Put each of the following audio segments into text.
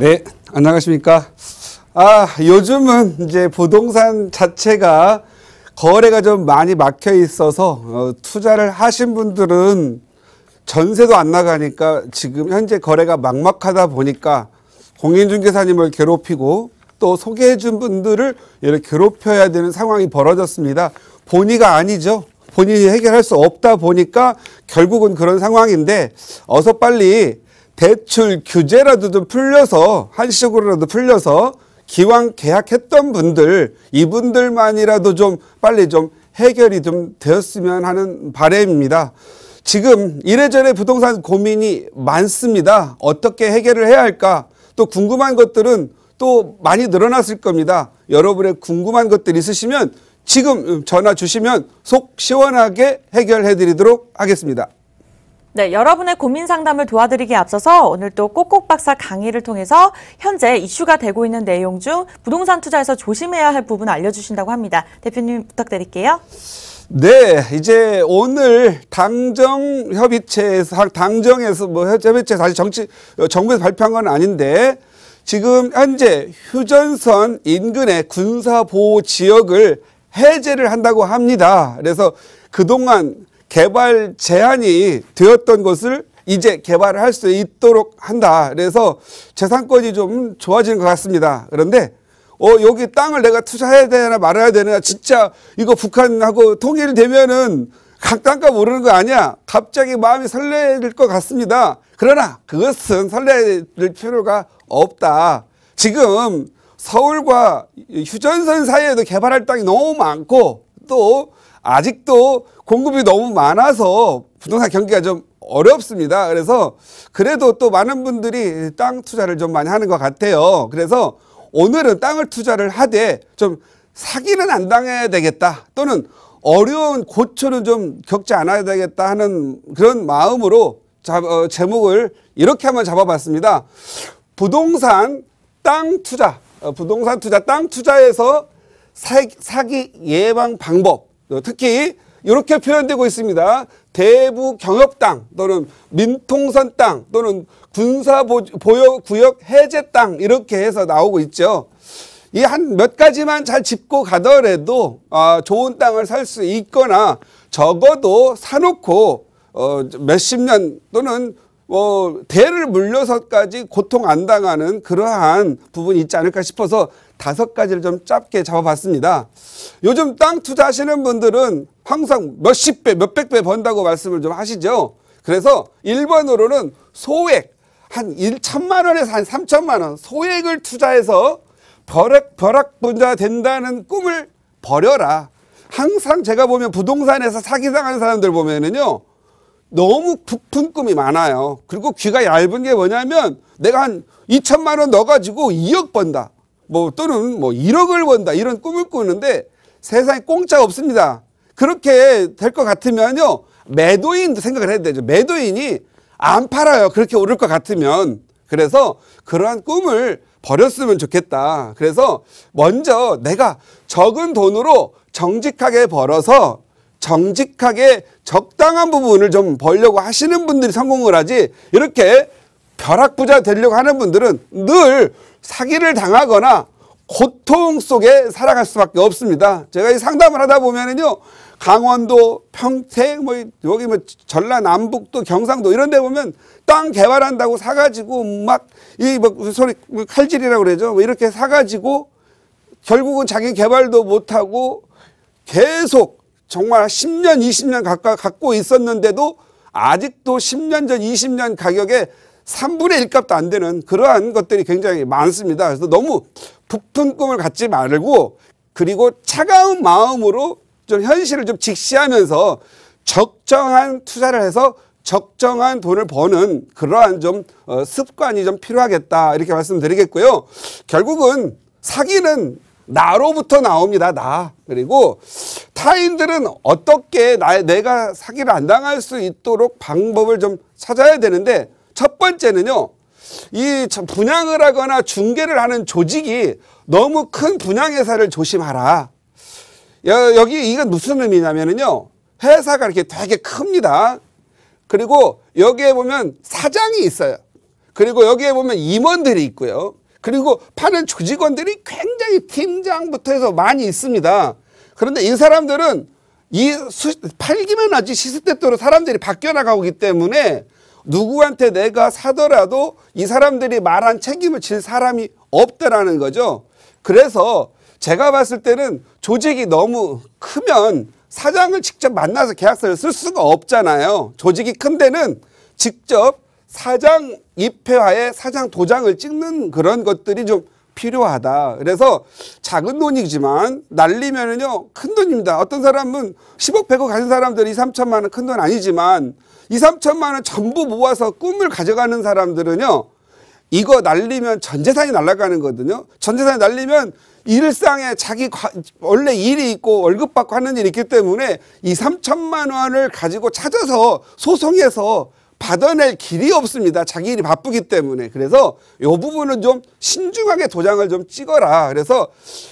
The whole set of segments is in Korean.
네, 안녕하십니까. 아, 요즘은 이제 부동산 자체가 거래가 좀 많이 막혀 있어서 어, 투자를 하신 분들은 전세도 안 나가니까 지금 현재 거래가 막막하다 보니까 공인중개사님을 괴롭히고 또 소개해 준 분들을 이렇게 괴롭혀야 되는 상황이 벌어졌습니다. 본의가 아니죠. 본인이 해결할 수 없다 보니까 결국은 그런 상황인데 어서 빨리 대출 규제라도 좀 풀려서 한시적으로라도 풀려서 기왕 계약했던 분들 이분들만이라도 좀 빨리 좀 해결이 좀 되었으면 하는 바람입니다. 지금 이래저래 부동산 고민이 많습니다. 어떻게 해결을 해야 할까? 또 궁금한 것들은 또 많이 늘어났을 겁니다. 여러분의 궁금한 것들 있으시면 지금 전화 주시면 속 시원하게 해결해 드리도록 하겠습니다. 네, 여러분의 고민 상담을 도와드리기에 앞서서 오늘 또 꼭꼭 박사 강의를 통해서 현재 이슈가 되고 있는 내용 중 부동산 투자에서 조심해야 할 부분 알려주신다고 합니다. 대표님 부탁드릴게요. 네, 이제 오늘 당정 협의체에서 당정에서 뭐 협의체 사실 정치 정부에서 발표한 건 아닌데 지금 현재 휴전선 인근의 군사 보호 지역을 해제를 한다고 합니다. 그래서 그동안 개발 제한이 되었던 것을 이제 개발을 할 수 있도록 한다. 그래서 재산권이 좀 좋아지는 것 같습니다. 그런데 어 여기 땅을 내가 투자해야 되나 말아야 되나 진짜 이거 북한하고 통일되면은 각 땅값 오르는 거 아니야? 갑자기 마음이 설레일 것 같습니다. 그러나 그것은 설레일 필요가 없다. 지금 서울과 휴전선 사이에도 개발할 땅이 너무 많고 또 아직도 공급이 너무 많아서 부동산 경기가 좀 어렵습니다. 그래서 그래도 또 많은 분들이 땅 투자를 좀 많이 하는 것 같아요. 그래서 오늘은 땅을 투자를 하되 좀 사기는 안 당해야 되겠다 또는 어려운 고초는 좀 겪지 않아야 되겠다 하는 그런 마음으로 잡, 어, 제목을 이렇게 한번 잡아봤습니다. 부동산 땅 투자, 어, 부동산 투자 땅 투자에서 사기 예방 방법 어, 특히 이렇게 표현되고 있습니다. 대부 경협 땅 또는 민통선 땅 또는 군사 보여 구역 해제 땅 이렇게 해서 나오고 있죠. 이 한 몇 가지만 잘 짚고 가더라도 아, 좋은 땅을 살 수 있거나 적어도 사놓고 어, 몇십 년 또는 뭐 대를 물려서까지 고통 안 당하는 그러한 부분이 있지 않을까 싶어서 다섯 가지를 좀 짧게 잡아봤습니다. 요즘 땅 투자하시는 분들은 항상 몇십 배, 몇백 배 번다고 말씀을 좀 하시죠. 그래서 1번으로는 소액, 한 1천만 원에서 한 3천만 원, 소액을 투자해서 벼락, 벼락 분자 된다는 꿈을 버려라. 항상 제가 보면 부동산에서 사기당하는 사람들 보면은요, 너무 부푼 꿈이 많아요. 그리고 귀가 얇은 게 뭐냐면 내가 한 2천만 원 넣어가지고 2억 번다. 뭐 또는 뭐 1억을 번다 이런 꿈을 꾸는데 세상에 공짜 없습니다. 그렇게 될 것 같으면요 매도인도 생각을 해야 되죠. 매도인이 안 팔아요. 그렇게 오를 것 같으면 그래서 그러한 꿈을 버렸으면 좋겠다. 그래서 먼저 내가 적은 돈으로 정직하게 벌어서 정직하게 적당한 부분을 좀 벌려고 하시는 분들이 성공을 하지 이렇게 벼락부자 되려고 하는 분들은 늘 사기를 당하거나 고통 속에 살아갈 수밖에 없습니다. 제가 이 상담을 하다 보면은요, 강원도, 평택, 뭐, 여기 뭐, 전라남북도, 경상도 이런 데 보면 땅 개발한다고 사가지고 막, 이 뭐, 소리, 뭐 칼질이라고 그러죠. 뭐 이렇게 사가지고 결국은 자기 개발도 못하고 계속 정말 10년, 20년 가까이 갖고 있었는데도 아직도 10년 전, 20년 가격에 3분의 1 값도 안 되는 그러한 것들이 굉장히 많습니다. 그래서 너무 부푼 꿈을 갖지 말고 그리고 차가운 마음으로 좀 현실을 좀 직시하면서 적정한 투자를 해서 적정한 돈을 버는 그러한 좀 어, 습관이 좀 필요하겠다 이렇게 말씀드리겠고요. 결국은 사기는 나로부터 나옵니다. 나. 그리고 타인들은 어떻게 나, 내가 사기를 안 당할 수 있도록 방법을 좀 찾아야 되는데 첫 번째는요. 이 분양을 하거나 중개를 하는 조직이 너무 큰 분양회사를 조심하라. 여기 이건 무슨 의미냐면요. 회사가 이렇게 되게 큽니다. 그리고 여기에 보면 사장이 있어요. 그리고 여기에 보면 임원들이 있고요. 그리고 파는 조직원들이 굉장히 팀장부터 해서 많이 있습니다. 그런데 이 사람들은 이 수, 팔기만 하지 시스템대로 사람들이 바뀌어 나가고 있기 때문에 누구한테 내가 사더라도 이 사람들이 말한 책임을 질 사람이 없다라는 거죠. 그래서 제가 봤을 때는 조직이 너무 크면 사장을 직접 만나서 계약서를 쓸 수가 없잖아요. 조직이 큰 데는 직접 사장 입회화에 사장 도장을 찍는 그런 것들이 좀 필요하다. 그래서 작은 돈이지만 날리면은요 큰 돈입니다. 어떤 사람은 10억 100억 가진 사람들이 2, 3천만 원 큰 돈 아니지만 2, 3천만 원 전부 모아서 꿈을 가져가는 사람들은요 이거 날리면 전 재산이 날아가는 거거든요. 전 재산이 날리면 일상에 자기 과, 원래 일이 있고 월급 받고 하는 일이 있기 때문에 이 3천만 원을 가지고 찾아서 소송해서 받아낼 길이 없습니다. 자기 일이 바쁘기 때문에. 그래서 이 부분은 좀 신중하게 도장을 좀 찍어라. 그래서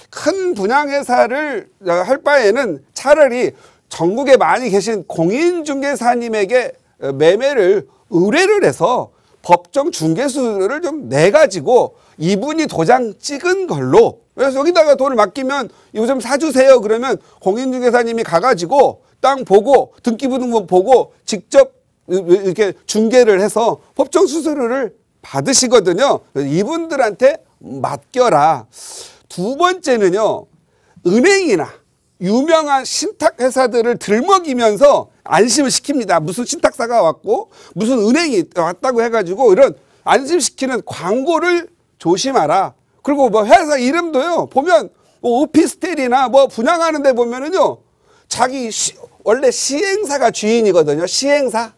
큰 분양회사를 할 바에는 차라리 전국에 많이 계신 공인중개사님에게 매매를 의뢰를 해서 법정 중개수를 좀 내가지고 이분이 도장 찍은 걸로 그래서 여기다가 돈을 맡기면 이거 좀 사주세요 그러면 공인중개사님이 가가지고 땅 보고 등기부등본 보고 직접 이렇게 중개를 해서 법정 수수료를 받으시거든요. 이분들한테 맡겨라. 두 번째는요. 은행이나 유명한 신탁 회사들을 들먹이면서 안심을 시킵니다. 무슨 신탁사가 왔고 무슨 은행이 왔다고 해가지고 이런 안심시키는 광고를 조심하라. 그리고 뭐 회사 이름도요. 보면 뭐 오피스텔이나 뭐 분양하는 데 보면은요. 자기 시, 원래 시행사가 주인이거든요. 시행사.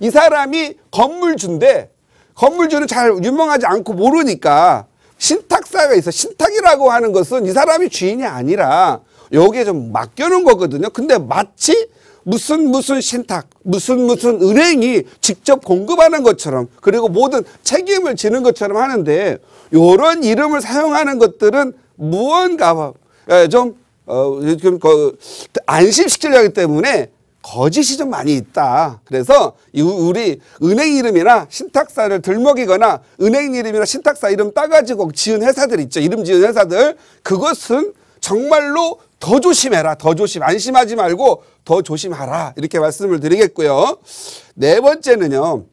이 사람이 건물주인데 건물주는 잘 유명하지 않고 모르니까 신탁사가 있어. 신탁이라고 하는 것은 이 사람이 주인이 아니라 여기에 좀 맡겨놓은 거거든요. 근데 마치 무슨 무슨 신탁, 무슨 무슨 은행이 직접 공급하는 것처럼 그리고 모든 책임을 지는 것처럼 하는데 이런 이름을 사용하는 것들은 무언가 좀 어, 좀 그, 안심시키려 하기 때문에 거짓이 좀 많이 있다. 그래서 우리 은행 이름이나 신탁사를 들먹이거나 은행 이름이나 신탁사 이름 따가지고 지은 회사들 있죠. 이름 지은 회사들. 그것은 정말로 더 조심해라. 더 조심. 안심하지 말고 더 조심하라. 이렇게 말씀을 드리겠고요. 네 번째는요.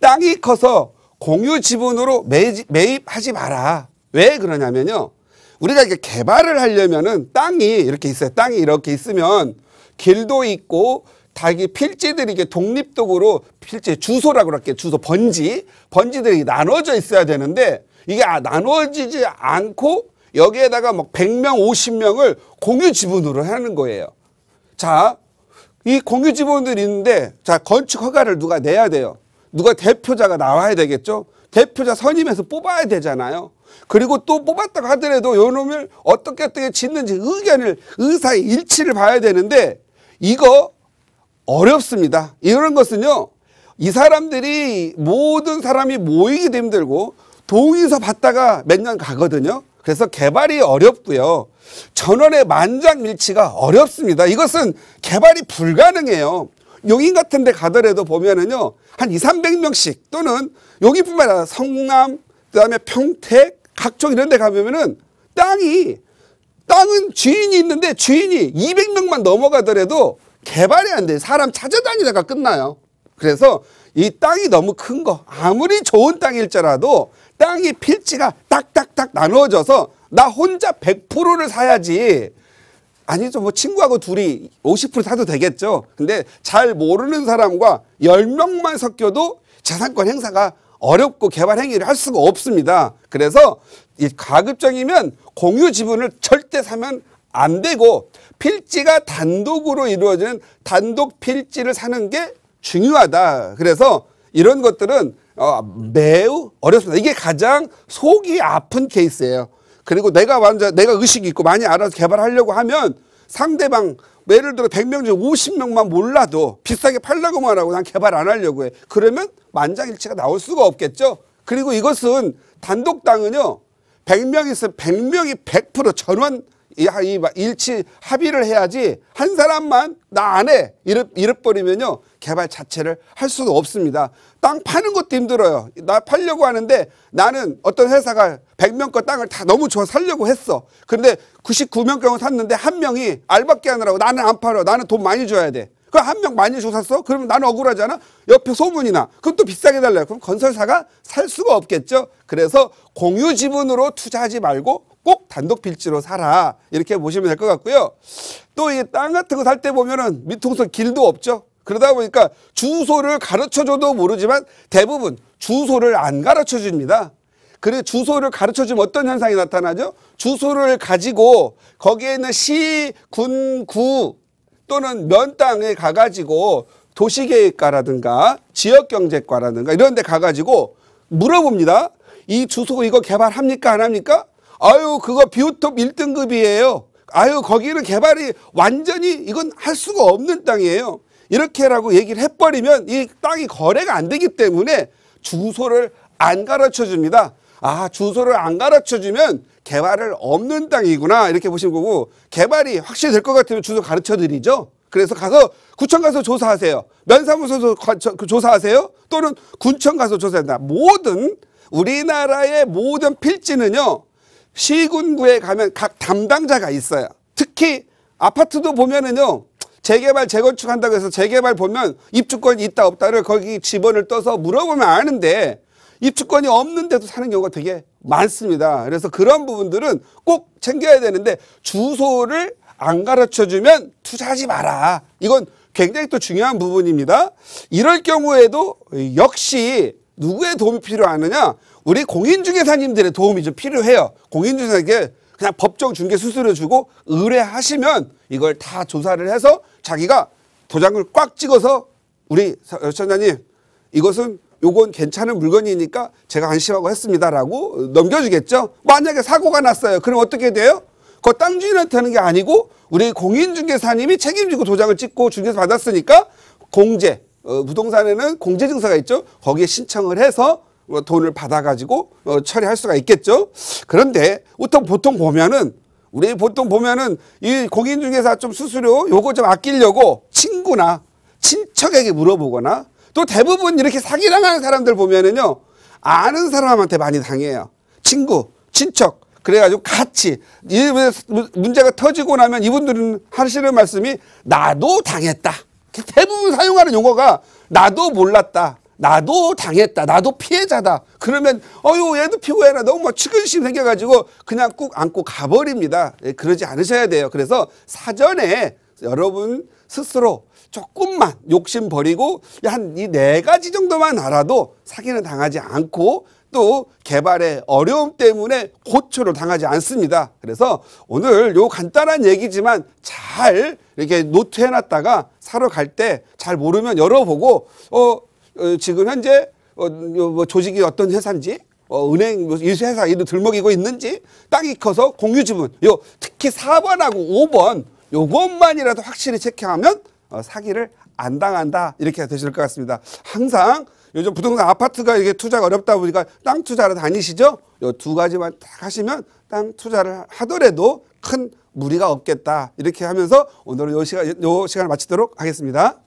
땅이 커서 공유 지분으로 매입하지 마라. 왜 그러냐면요. 우리가 이렇게 개발을 하려면은 땅이 이렇게 있어요. 땅이 이렇게 있으면 길도 있고 다이 필지들이 이게 독립적으로 필지 주소라고 그럴게 주소 번지 번지들이 나눠져 있어야 되는데 이게 아, 나눠지지 않고 여기에다가 막 100명 50명을 공유 지분으로 하는 거예요. 자, 이 공유 지분들이 있는데 자 건축 허가를 누가 내야 돼요. 누가 대표자가 나와야 되겠죠. 대표자 선임해서 뽑아야 되잖아요. 그리고 또 뽑았다고 하더라도 요 놈을 어떻게 어떻게 짓는지 의견을 의사의 일치를 봐야 되는데 이거 어렵습니다. 이런 것은요. 이 사람들이 모든 사람이 모이기도 힘들고 동의서 받다가 몇 년 가거든요. 그래서 개발이 어렵고요. 전원의 만장일치가 어렵습니다. 이것은 개발이 불가능해요. 용인 같은 데 가더라도 보면은요. 한 2, 300명씩 또는 여기뿐만 아니라 성남, 그다음에 평택, 각종 이런 데 가면은 땅이 땅은 주인이 있는데 주인이 200명만 넘어가더라도 개발이 안 돼. 사람 찾아다니다가 끝나요. 그래서 이 땅이 너무 큰 거, 아무리 좋은 땅일지라도 땅이 필지가 딱 딱딱 나누어져서 나 혼자 100%를 사야지. 아니죠. 뭐 친구하고 둘이 50% 사도 되겠죠. 근데 잘 모르는 사람과 10명만 섞여도 재산권 행사가 어렵고 개발 행위를 할 수가 없습니다. 그래서 이 가급적이면 공유 지분을 절대 사면 안 되고 필지가 단독으로 이루어지는 단독 필지를 사는 게 중요하다. 그래서 이런 것들은 어, 매우 어렵습니다. 이게 가장 속이 아픈 케이스예요. 그리고 내가 완전 내가 의식이 있고 많이 알아서 개발하려고 하면 상대방 예를 들어 100명 중에 50명만 몰라도 비싸게 팔라고만 하고 난 개발 안 하려고 해. 그러면 만장일치가 나올 수가 없겠죠. 그리고 이것은 단독 땅은요. 100명 있으면 100명이 100% 전원 이, 이 일치 합의를 해야지 한 사람만 나 안 해. 이래, 이래버리면요. 개발 자체를 할 수가 없습니다. 땅 파는 것도 힘들어요. 나 팔려고 하는데 나는 어떤 회사가 100명 거 땅을 다 너무 좋아 살려고 했어. 그런데 99명 경을 샀는데 한 명이 알바끼 하느라고 나는 안 팔아. 나는 돈 많이 줘야 돼. 그 한 명 많이 줘 샀어? 그러면 나는 억울하잖아? 옆에 소문이나. 그럼 또 비싸게 달라요. 그럼 건설사가 살 수가 없겠죠? 그래서 공유 지분으로 투자하지 말고 꼭 단독 필지로 사라. 이렇게 보시면 될 것 같고요. 또 이 땅 같은 거 살 때 보면은 밑통수 길도 없죠? 그러다 보니까 주소를 가르쳐 줘도 모르지만 대부분 주소를 안 가르쳐 줍니다. 그래 주소를 가르쳐 주면 어떤 현상이 나타나죠? 주소를 가지고 거기에 있는 시, 군, 구 또는 면 땅에 가가지고 도시계획과라든가 지역경제과라든가 이런 데 가가지고 물어봅니다. 이 주소 이거 개발합니까? 안 합니까? 아유, 그거 비오톱 1등급이에요. 아유, 거기는 개발이 완전히 이건 할 수가 없는 땅이에요. 이렇게라고 얘기를 해버리면 이 땅이 거래가 안 되기 때문에 주소를 안 가르쳐 줍니다. 아, 주소를 안 가르쳐 주면 개발을 없는 땅이구나. 이렇게 보시는 거고, 개발이 확실히 될 것 같으면 주소 가르쳐 드리죠. 그래서 가서 구청 가서 조사하세요. 면사무소 그 조사하세요. 또는 군청 가서 조사한다. 모든 우리나라의 모든 필지는요. 시군구에 가면 각 담당자가 있어요. 특히 아파트도 보면은요. 재개발 재건축한다고 해서 재개발 보면 입주권이 있다 없다를 거기 집원을 떠서 물어보면 아는데 입주권이 없는데도 사는 경우가 되게 많습니다. 그래서 그런 부분들은 꼭 챙겨야 되는데 주소를 안 가르쳐 주면 투자하지 마라. 이건 굉장히 또 중요한 부분입니다. 이럴 경우에도 역시 누구의 도움이 필요하느냐? 우리 공인중개사님들의 도움이 좀 필요해요. 공인중개사에게 그냥 법정 중개 수수료 주고 의뢰하시면 이걸 다 조사를 해서 자기가 도장을 꽉 찍어서 우리 선장님 이것은 요건 괜찮은 물건이니까 제가 안심하고 했습니다라고 넘겨주겠죠. 만약에 사고가 났어요. 그럼 어떻게 돼요? 그 땅 주인한테 하는 게 아니고 우리 공인중개사님이 책임지고 도장을 찍고 중개서 받았으니까 공제 어, 부동산에는 공제 증서가 있죠. 거기에 신청을 해서 어, 돈을 받아가지고 어, 처리할 수가 있겠죠. 그런데 보통 보통 보면은 우리 보통 보면은 이 공인중개사 좀 수수료 요거 좀 아끼려고 친구나 친척에게 물어보거나 또 대부분 이렇게 사기당하는 사람들 보면은요 아는 사람한테 많이 당해요. 친구, 친척. 그래가지고 같이 이 문제가 터지고 나면 이분들은 하시는 말씀이 나도 당했다. 대부분 사용하는 용어가 나도 몰랐다. 나도 당했다. 나도 피해자다. 그러면 어유 얘도 피고해라. 너무 막 측은심 생겨가지고 그냥 꾹 안고 가버립니다. 예, 그러지 않으셔야 돼요. 그래서 사전에 여러분 스스로 조금만 욕심 버리고 한 이 네 가지 정도만 알아도 사기는 당하지 않고 또 개발의 어려움 때문에 고초를 당하지 않습니다. 그래서 오늘 요 간단한 얘기지만 잘 이렇게 노트 해 놨다가 사러 갈 때 잘 모르면 열어보고 어, 어 지금 현재 어, 뭐 조직이 어떤 회사인지 어, 은행 뭐이 회사 일을 들먹이고 있는지 땅이 커서 공유 지분 요 특히 4번하고 5번 요것만이라도 확실히 체크하면 어, 사기를 안 당한다 이렇게 되실 것 같습니다. 항상 요즘 부동산 아파트가 이게 투자가 어렵다 보니까 땅 투자를 다니시죠? 요 두 가지만 딱 하시면 땅 투자를 하더라도 큰 무리가 없겠다 이렇게 하면서 오늘은 요 시간 요 시간을 마치도록 하겠습니다.